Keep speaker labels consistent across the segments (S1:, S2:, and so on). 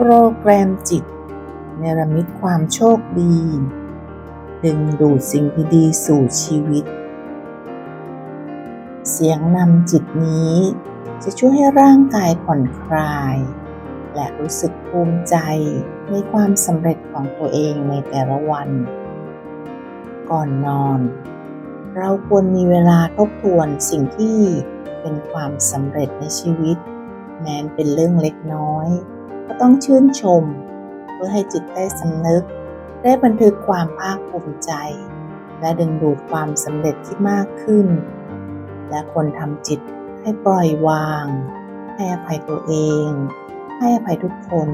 S1: โปรแกรมจิต เนรมิตความโชคดี ดึงดูดสิ่งดีๆสู่ชีวิต เสียงนำจิตนี้จะช่วยให้ร่างกายผ่อนคลาย และรู้สึกภูมิใจในความสำเร็จของตัวเองในแต่ละวัน ก่อนนอน เราควรมีเวลาทบทวนสิ่งที่เป็นความสำเร็จในชีวิต แม้เป็นเรื่องเล็กน้อย ก็ต้องชื่นชม เพื่อให้จิตได้สำนึก ได้บันทึกความภาคภูมิใจ และดึงดูดความสำเร็จที่มากขึ้น และควรทำจิตให้ปล่อยวาง ให้อภัยตัวเอง ให้อภัยทุกคน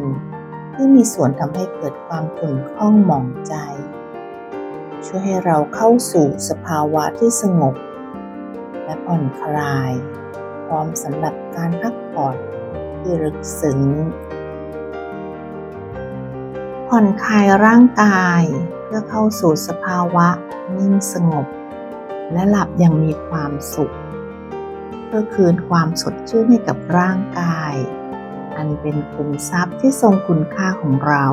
S1: ที่มีส่วนทำให้เกิดความขุ่นข้องหมองใจ ช่วยให้เราเข้าสู่สภาวะที่สงบ และผ่อนคลาย พร้อมสำหรับการพักผ่อนที่ลึกซึ้ง ผ่อนคลายร่างกาย เพื่อเข้าสู่สภาวะนิ่งสงบ และหลับอย่างมีความสุข เพื่อคืนความสดชื่นให้กับร่างกาย อันเป็นคุมทรัพย์ที่ทรงคุณค่าของเรา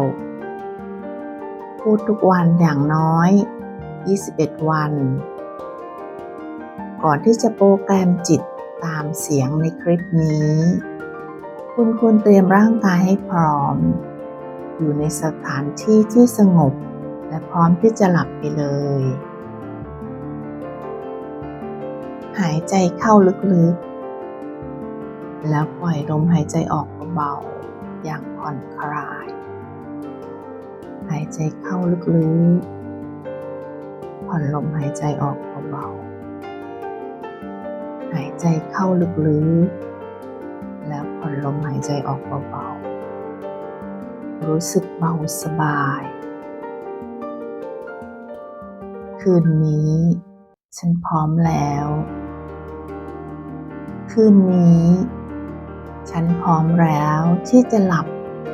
S1: พูดทุกวันอย่างน้อย 21 วัน ก่อนที่จะโปรแกรมจิตตามเสียงในคลิปนี้ คุณควรเตรียมร่างกายให้พร้อม อยู่ในสถานที่ที่สงบ และพร้อมที่จะหลับไปเลย หายใจเข้าลึกๆ แล้วปล่อยลมหายใจออกเบาๆ อย่างผ่อนคลาย หายใจเข้าลึกๆผ่อนลมหายใจออกเบาๆ หายใจเข้าลึกๆ แล้วผ่อนลมหายใจออกเบาๆ รู้สึกเบาสบาย คืนนี้ ฉันพร้อมแล้ว คืนนี้ ฉันพร้อมแล้วที่จะหลับ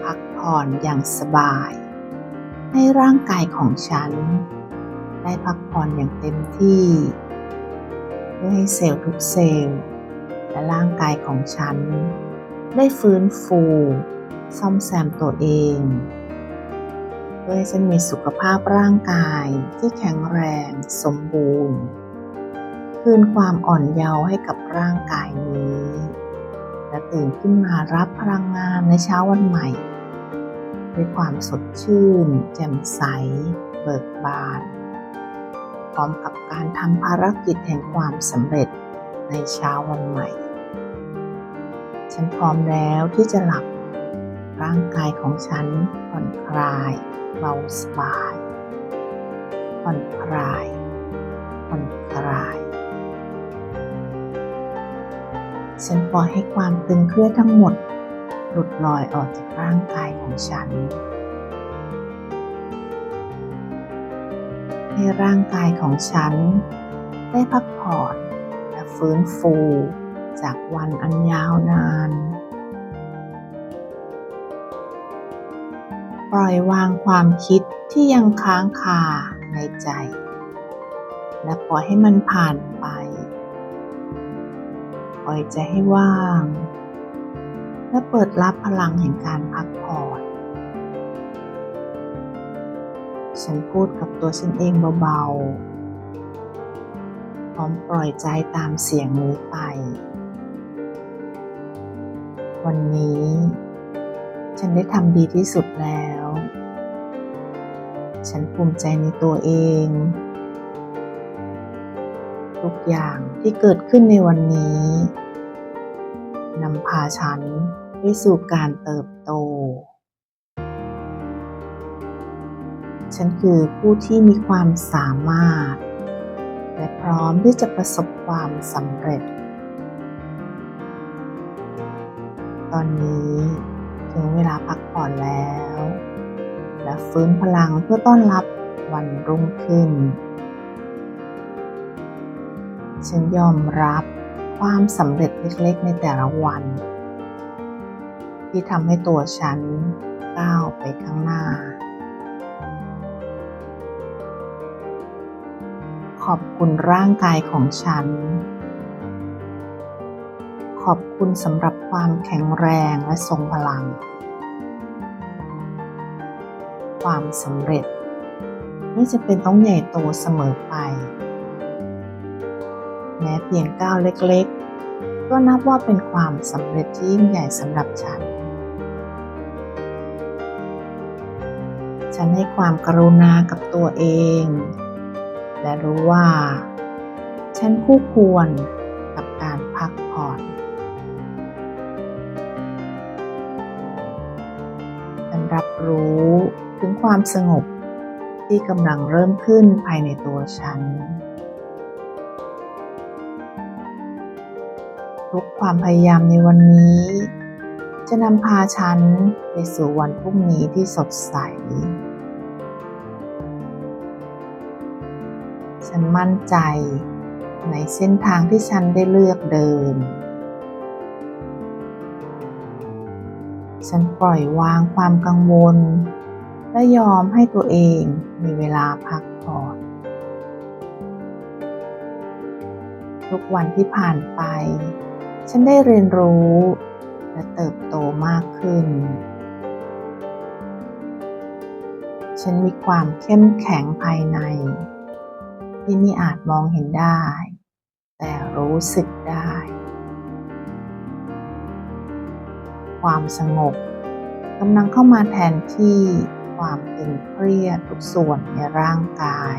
S1: พักผ่อนอย่างสบาย ให้ร่างกายของฉัน ได้พักผ่อนอย่างเต็มที่ เพื่อให้เซลล์ทุกเซลล์และร่างกายของฉัน ได้ฟื้นฟู ซ่อมแซมตัวเองเพื่อให้ฉันมีสุขภาพร่างกายที่แข็งแรงสมบูรณ์ คืนความอ่อนเยาว์ให้กับร่างกายนี้ และตื่นขึ้นมารับพลังงานในเช้าวันใหม่ ด้วยความสดชื่น แจ่มใส เบิกบาน พร้อมกับการทำภารกิจแห่งความสำเร็จในเช้าวันใหม่ ฉันพร้อมแล้วที่จะหลับ ร่างกายของฉันผ่อนคลายเบาสบาย ผ่อนคลาย ผ่อนคลาย ฉันปล่อยให้ความตึงเครียดทั้งหมดหลุดลอยออกจากร่างกายของฉัน ให้ร่างกายของฉัน ได้พักผ่อนและฟื้นฟูจากวันอันยาวนาน ล่อยวางความคิดที่ยังค้างคาในใจ และปล่อยให้มันผ่านไป ปล่อยใจให้ว่าง และเปิดรับพลังแห่งการพักผ่อนฉันพูดกับตัวฉันเองเบาๆ พร้อมปล่อยใจตามเสียงนี้ไป วันนี้ ฉันได้ทำดีที่สุดแล้ว ฉันภูมิใจในตัวเอง ทุกอย่างที่เกิดขึ้นในวันนี้นำพาฉันไปสู่การเติบโต ฉันคือผู้ที่มีความสามารถ และพร้อมที่จะประสบความสำเร็จ ตอนนี้ ถึงเวลาพักผ่อนแล้ว และฟื้นพลังเพื่อต้อนรับวันรุ่งขึ้น ฉันยอมรับความสำเร็จเล็กๆในแต่ละวัน ที่ทำให้ตัวฉันก้าวไปข้างหน้า ขอบคุณร่างกายของฉัน ขอบคุณสำหรับความแข็งแรงและทรงพลัง ความสำเร็จ ไม่จะเป็นต้องใหญ่โตเสมอไป แม้เพียงก้าวเล็กๆ ก็นับว่าเป็นความสำเร็จที่ยิ่งใหญ่สำหรับฉัน ฉันให้ความกรุณากับตัวเอง และรู้ว่า ฉันคู่ควร รับรู้ถึงความสงบที่กำลังเริ่มขึ้นภายในตัวฉัน ทุกความพยายามในวันนี้ จะนำพาฉันไปสู่วันพรุ่งนี้ที่สดใส ฉันมั่นใจในเส้นทางที่ฉันได้เลือกเดิน ฉันปล่อยวางความกังวล และยอมให้ตัวเองมีเวลาพักผ่อนทุกวันที่ผ่านไป ฉันได้เรียนรู้และเติบโตมากขึ้น ฉันมีความเข้มแข็งภายใน ที่ไม่อาจมองเห็นได้ แต่รู้สึกได้ ความสงบกำลังเข้ามาแทนที่ความตึงเครียดทุกส่วนในร่างกาย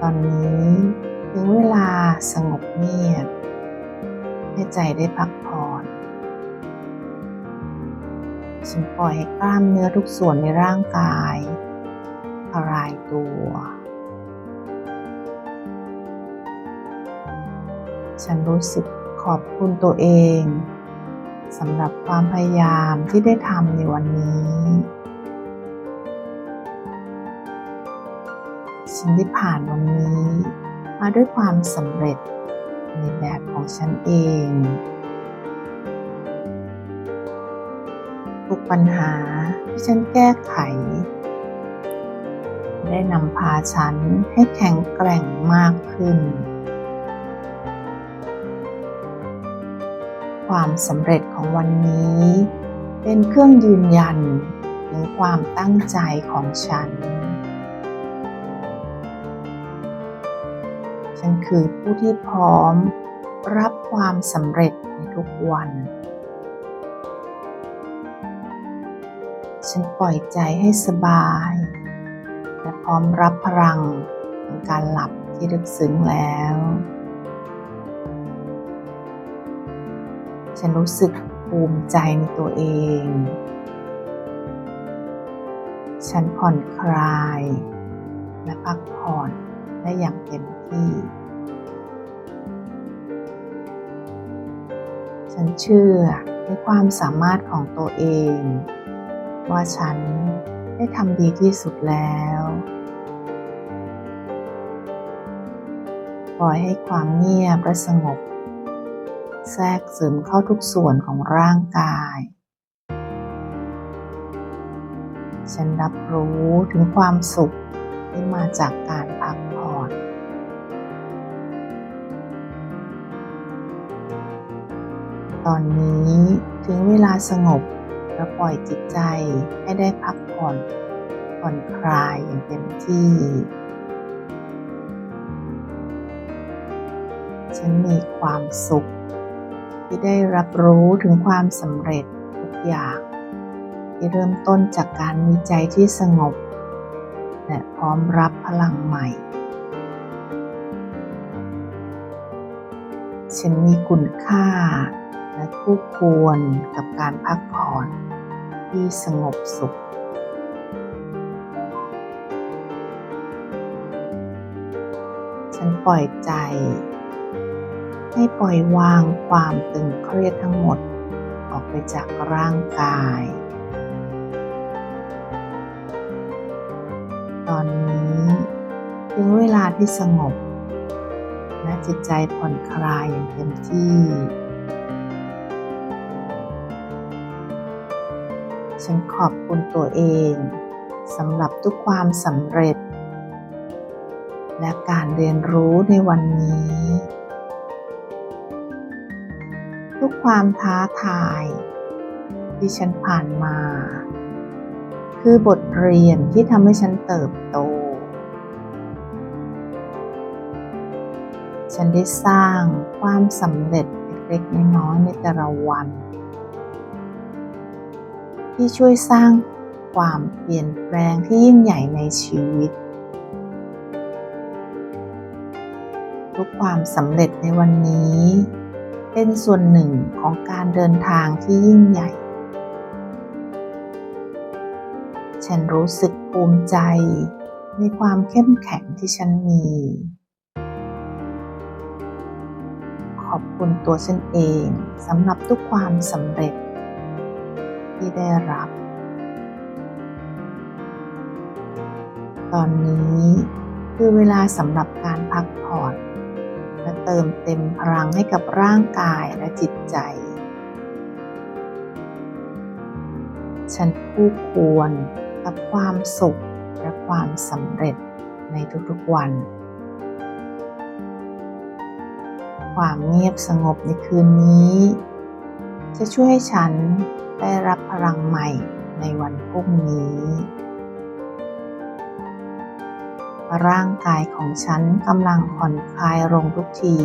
S1: ตอนนี้ถึงเวลาสงบเงียบให้ใจได้พักผ่อนฉันปล่อยให้กล้ามเนื้อทุกส่วนในร่างกายคลายตัว ฉันรู้สึก ขอบคุณตัวเองสำหรับความพยายามที่ได้ทำในวันนี้ ฉันได้ผ่านวันนี้ มาด้วยความสำเร็จในแบบของฉันเอง ทุกปัญหาที่ฉันแก้ไข ได้นำพาฉันให้แข็งแกร่งมากขึ้น ความสำเร็จของวันนี้ เป็นเครื่องยืนยันถึงความตั้งใจของฉัน ฉันคือผู้ที่พร้อมรับความสำเร็จในทุกวัน ฉันปล่อยใจให้สบาย และพร้อมรับพลังของการหลับที่ลึกซึ้งแล้ว ฉันรู้สึกภูมิใจในตัวเอง ฉันผ่อนคลาย และพักผ่อนได้อย่างเต็มที่ ฉันเชื่อในความสามารถของตัวเอง ว่าฉันได้ทำดีที่สุดแล้วปล่อยให้ความเงียบและสงบ แทรกซึมเข้าทุกส่วนของร่างกาย ฉันรับรู้ถึงความสุขที่มาจากการพักผ่อน ตอนนี้ถึงเวลาสงบและปล่อยจิตใจให้ได้พักผ่อนผ่อนคลายอย่างเต็มที่ ฉันมีความสุข ที่ได้รับรู้ถึงความสำเร็จทุกอย่าง ที่เริ่มต้นจากการมีใจที่สงบ และพร้อมรับพลังใหม่ ฉันมีคุณค่า และคู่ควรกับการพักผ่อนที่สงบสุขฉันปล่อยใจ ให้ปล่อยวางความตึงเครียดทั้งหมด ออกไปจากร่างกาย ตอนนี้ถึงเวลาที่สงบ และจิตใจผ่อนคลายอย่างเต็มที่ฉันขอบคุณตัวเองสำหรับทุกความสำเร็จ และการเรียนรู้ในวันนี้ ทุกความท้าทาย ที่ฉันผ่านมา คือบทเรียนที่ทำให้ฉันเติบโต ฉันได้สร้างความสำเร็จเล็กๆน้อยๆในแต่ละวัน ที่ช่วยสร้างความเปลี่ยนแปลงที่ยิ่งใหญ่ในชีวิต ทุกความสำเร็จในวันนี้ เป็นส่วนหนึ่งของการเดินทางที่ยิ่งใหญ่ ฉันรู้สึกภูมิใจในความเข้มแข็งที่ฉันมี ขอบคุณตัวฉันเองสำหรับทุกความสำเร็จ ที่ได้รับ ตอนนี้คือเวลาสำหรับการพักผ เติมเต็มพลังให้กับร่างกายและจิตใจ ฉันคู่ควรกับความสุขและความสำเร็จในทุกๆวัน ความเงียบสงบในคืนนี้ จะช่วยให้ฉันได้รับพลังใหม่ในวันพรุ่งนี้ ร่างกายของฉันกำลังผ่อนคลายลงทุกที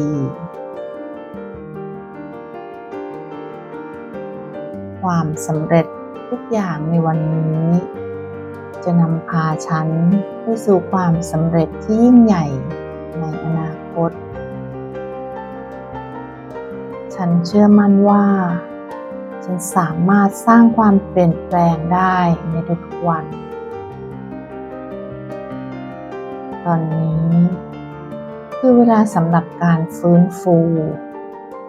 S1: ความสำเร็จทุกอย่างในวันนี้ จะนำพาฉันไปสู่ความสำเร็จที่ยิ่งใหญ่ในอนาคต ฉันเชื่อมั่นว่า ฉันสามารถสร้างความเปลี่ยนแปลงได้ในทุกวัน อนนี้ คือเวลาสำหรับการฟื้นฟู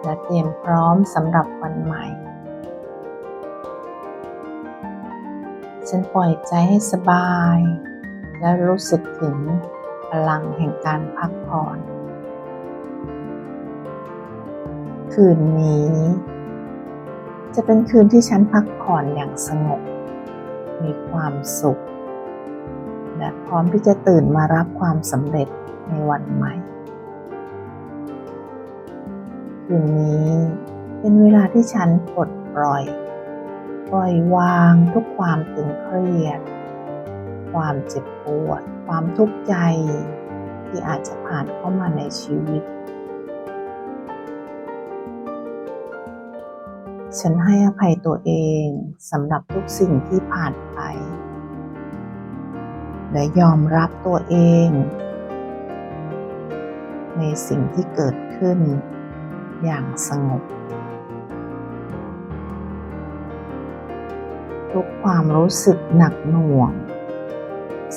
S1: และเตรียมพร้อมสำหรับวันใหม่ ฉันปล่อยใจให้สบาย และรู้สึกถึงพลังแห่งการพักผ่อนคืนนี้ จะเป็นคืนที่ฉันพักผ่อนอย่างสงบ มีความสุข และพร้อมที่จะตื่นมารับความสำเร็จในวันใหม่คืนนี้เป็นเวลาที่ฉันปลดปล่อย ปล่อยวางทุกความตึงเครียด ความเจ็บปวด ความทุกข์ใจที่อาจจะผ่านเข้ามาในชีวิต ฉันให้อภัยตัวเองสำหรับทุกสิ่งที่ผ่านไป และยอมรับตัวเอง ในสิ่งที่เกิดขึ้นอย่างสงบ ทุกความรู้สึกหนักหน่วง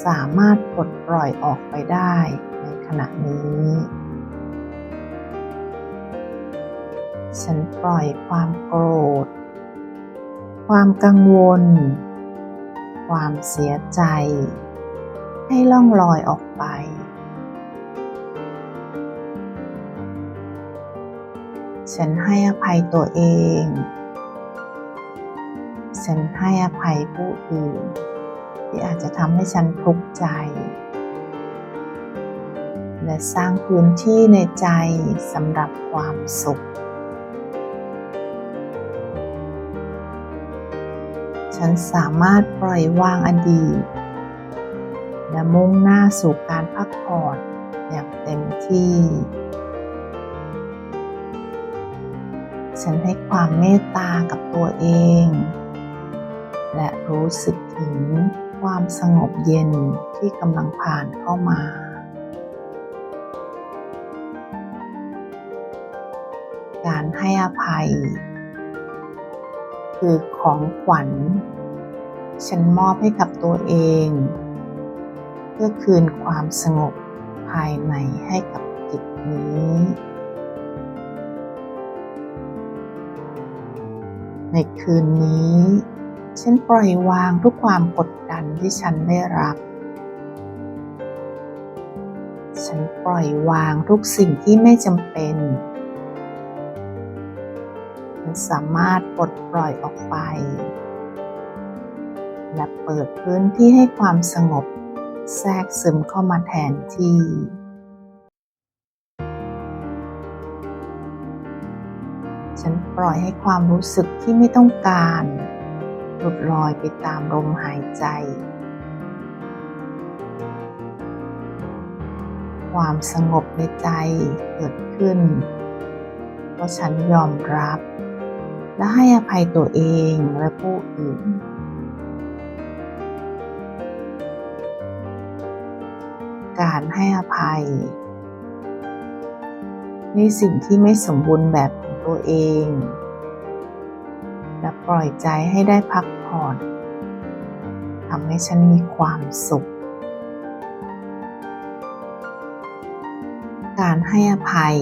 S1: สามารถปลดปล่อยออกไปได้ในขณะนี้ ฉันปล่อยความโกรธ ความกังวล ความเสียใจ ให้ล่องลอยออกไป ฉันให้อภัยตัวเอง ฉันให้อภัยผู้อื่น ที่อาจจะทำให้ฉันทุกข์ใจ และสร้างพื้นที่ในใจสำหรับความสุข ฉันสามารถปล่อยวางอดีต และมุ่งหน้าสู่การพักผ่อนอย่างเต็มที่ ฉันให้ความเมตตากับตัวเอง และรู้สึกถึงความสงบเย็นที่กำลังผ่านเข้ามาการให้อภัย คือของขวัญ ฉันมอบให้กับตัวเอง เพื่อคืนความสงบภายในให้กับจิตนี้ ในคืนนี้ฉันปล่อยวางทุกความกดดันที่ฉันได้รับ ฉันปล่อยวางทุกสิ่งที่ไม่จำเป็น ฉันสามารถปลดปล่อยออกไป และเปิดพื้นที่ให้ความสงบ แทรกซึมเข้ามาแทนที่ฉันปล่อยให้ความรู้สึกที่ไม่ต้องการหลุดลอยไปตามลมหายใจ ความสงบในใจเกิดขึ้น เพราะฉันยอมรับ และให้อภัยตัวเองและผู้อื่น การให้อภัย ในสิ่งที่ไม่สมบูรณ์แบบของตัวเอง และปล่อยใจให้ได้พักผ่อนทำให้ฉันมีความสุข การให้อภัย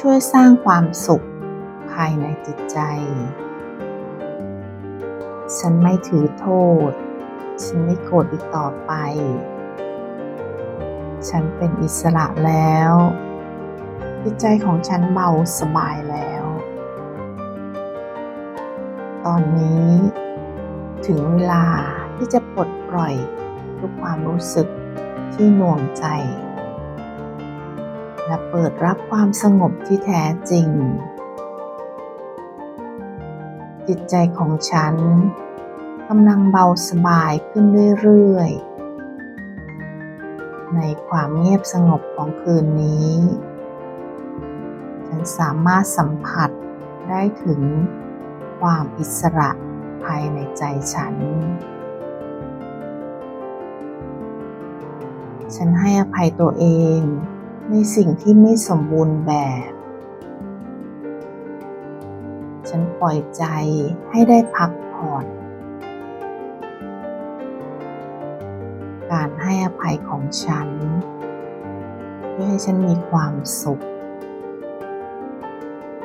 S1: ช่วยสร้างความสุขภายในจิตใจ ฉันไม่ถือโทษ ฉันไม่โกรธอีกต่อไป ฉันเป็นอิสระแล้ว จิตใจของฉันเบาสบายแล้ว ตอนนี้ถึงเวลาที่จะปลดปล่อยทุกความรู้สึกที่หน่วงใจ และเปิดรับความสงบที่แท้จริง จิตใจของฉันกำลังเบาสบายขึ้นเรื่อยๆ ในความเงียบสงบของคืนนี้ ฉันสามารถสัมผัสได้ถึงความอิสระภายในใจฉัน ฉันให้อภัยตัวเองในสิ่งที่ไม่สมบูรณ์แบบ ฉันปล่อยใจให้ได้พักผ่อน ของฉัน ช่วยให้ฉันมีความสุข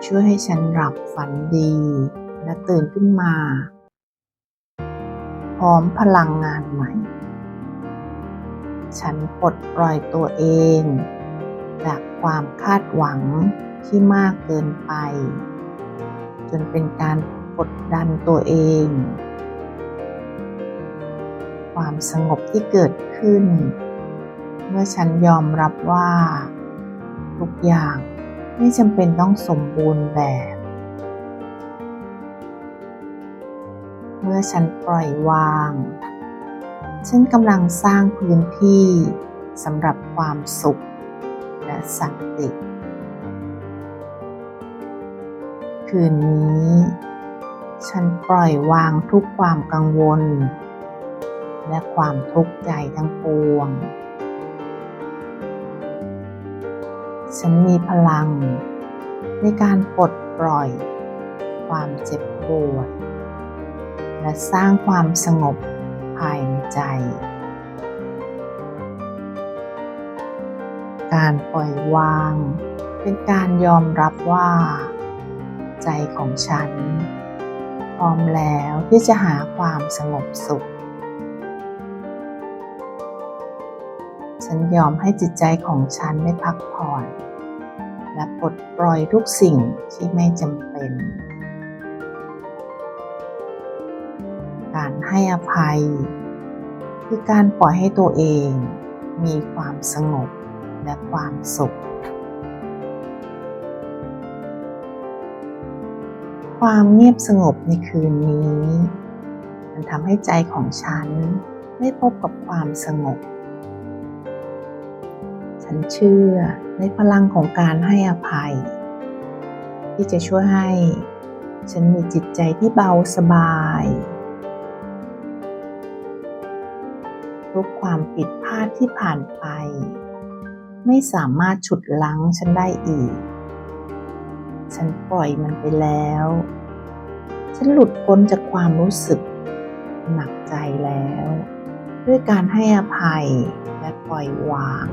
S1: ช่วยให้ฉันหลับฝันดี และตื่นขึ้นมา พร้อมพลังงานใหม่ ฉันปลดปล่อยตัวเอง จากความคาดหวังที่มากเกินไป จนเป็นการกดดันตัวเอง ความสงบที่เกิดขึ้น เมื่อฉันยอมรับว่า ทุกอย่างไม่จำเป็นต้องสมบูรณ์แบบ เมื่อฉันปล่อยวาง ฉันกำลังสร้างพื้นที่สำหรับความสุขและสันติ คืนนี้ ฉันปล่อยวางทุกความกังวล และความทุกข์ใจทั้งปวง ฉันมีพลัง ในการปลดปล่อย ความเจ็บปวด และสร้างความสงบภายในใจ การปล่อยวาง เป็นการยอมรับว่า ใจของฉัน พร้อมแล้วที่จะหาความสงบสุข ฉันยอมให้จิตใจของฉันได้พักผ่อน และปลดปล่อยทุกสิ่งที่ไม่จำเป็น การให้อภัย คือการปล่อยให้ตัวเอง มีความสงบและความสุข ความเงียบสงบในคืนนี้ มันทำให้ใจของฉันได้พบกับความสงบ ฉันเชื่อในพลังของการให้อภัย ที่จะช่วยให้ ฉันมีจิตใจที่เบาสบาย ทุกความผิดพลาดที่ผ่านไป ไม่สามารถฉุดลั้งฉันได้อีก ฉันปล่อยมันไปแล้ว ฉันหลุดพ้นจากความรู้สึกหนักใจแล้ว ด้วยการให้อภัยและปล่อยวาง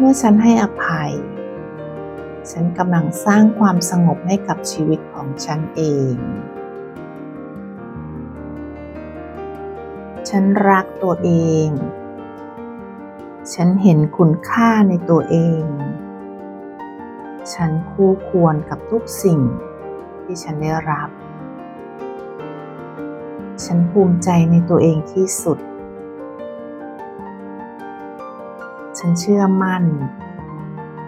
S1: เมื่อฉันให้อภัย ฉันกำลังสร้างความสงบให้กับชีวิตของฉันเอง ฉันรักตัวเอง ฉันเห็นคุณค่าในตัวเอง ฉันคู่ควรกับทุกสิ่งที่ฉันได้รับ ฉันภูมิใจในตัวเองที่สุด ฉันเชื่อมั่น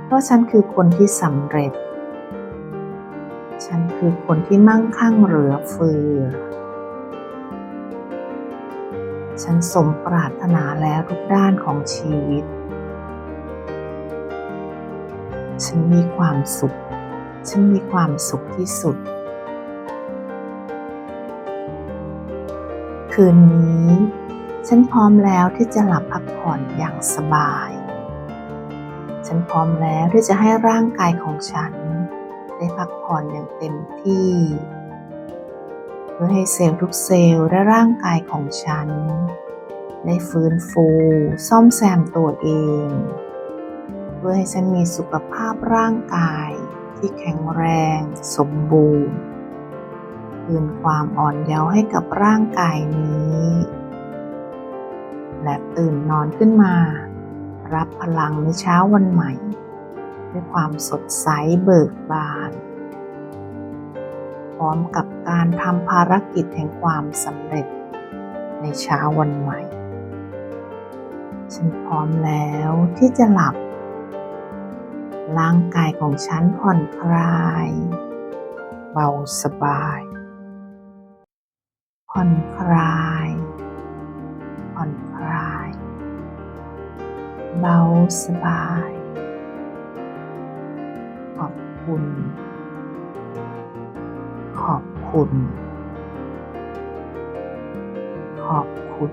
S1: เพราะฉันคือคนที่สำเร็จ ฉันคือคนที่มั่งคั่งเหลือเฟือ ฉันสมปรารถนาแล้วทุกด้านของชีวิต ฉันมีความสุข ฉันมีความสุขที่สุด คืนนี้ฉันพร้อมแล้วที่จะหลับพักผ่อนอย่างสบาย ฉันพร้อมแล้วที่จะให้ร่างกายของฉัน ได้พักผ่อนอย่างเต็มที่ เพื่อให้เซลล์ทุกเซลล์และร่างกายของฉัน ได้ฟื้นฟู ซ่อมแซมตัวเอง เพื่อให้ฉันมีสุขภาพร่างกาย ที่แข็งแรง สมบูรณ์คืนความอ่อนเยาว์ให้กับร่างกายนี้ และตื่นนอนขึ้นมา รับพลังในเช้าวันใหม่ ด้วยความสดใสเบิกบาน พร้อมกับการทำภารกิจแห่งความสำเร็จในเช้าวันใหม่ ฉันพร้อมแล้วที่จะหลับ ร่างกายของฉันผ่อนคลาย เบาสบาย ผ่อนคลาย เบาสบาย ขอบคุณ ขอบคุณ ขอบคุณ